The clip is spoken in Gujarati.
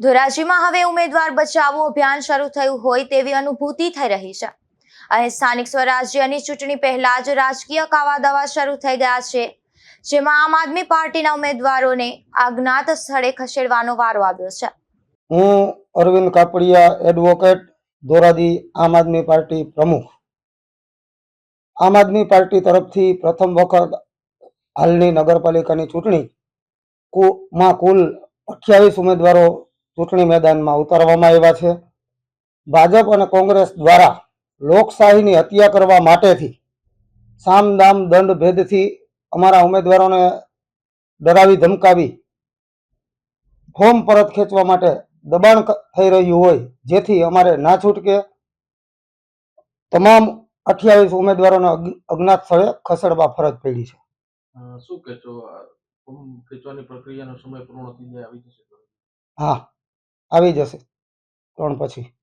ધોરાજીમાં હવે ઉમેદવાર બચાવો અભિયાન શરૂ થયું હોય તેવી અનુભૂતિ થઈ રહી છે. અહીં સ્થાનિક સ્વરાજ્યની ચૂંટણી પહેલા જ રાજકીય કાવાદાવા શરૂ થઈ ગયા છે, જેમાં આમ આદમી પાર્ટીના ઉમેદવારોને અજ્ઞાત સ્થળે ખસેડવાનો વારો આવ્યો છે. હું અરવિંદ કાપડિયા એડવોકેટ ધોરાજી આમ આદમી પાર્ટી પ્રમુખ. આમ આદમી પાર્ટી તરફથી પ્રથમ વખત હાલની નગરપાલિકાની ચૂંટણી માં કુલ અઠ્યાવીસ ઉમેદવારો ચૂંટણી મેદાનમાં ઉતારવામાં આવ્યા છે. ભાજપ અને કોંગ્રેસ દ્વારા લોકશાહીની હત્યા કરવા માટેથી સામદામ દંડ ભેદથી અમારા ઉમેદવારોને ડરાવી ધમકાવી ફોર્મ પરત ખેંચવા માટે દબાણ થઈ રહ્યું હોય જેથી અમારે ના છૂટકે તમામ અઠ્યાવીસ ઉમેદવારોને અજ્ઞાત સ્થળે ખસેડવા ફરજ પડી છે. શું કહેશો? ફોર્મ ખેંચવાની પ્રક્રિયાનો સમય પૂર્ણ થઈ જાય આવી જશે? હા. આવી જશે. ત્રણ પછી.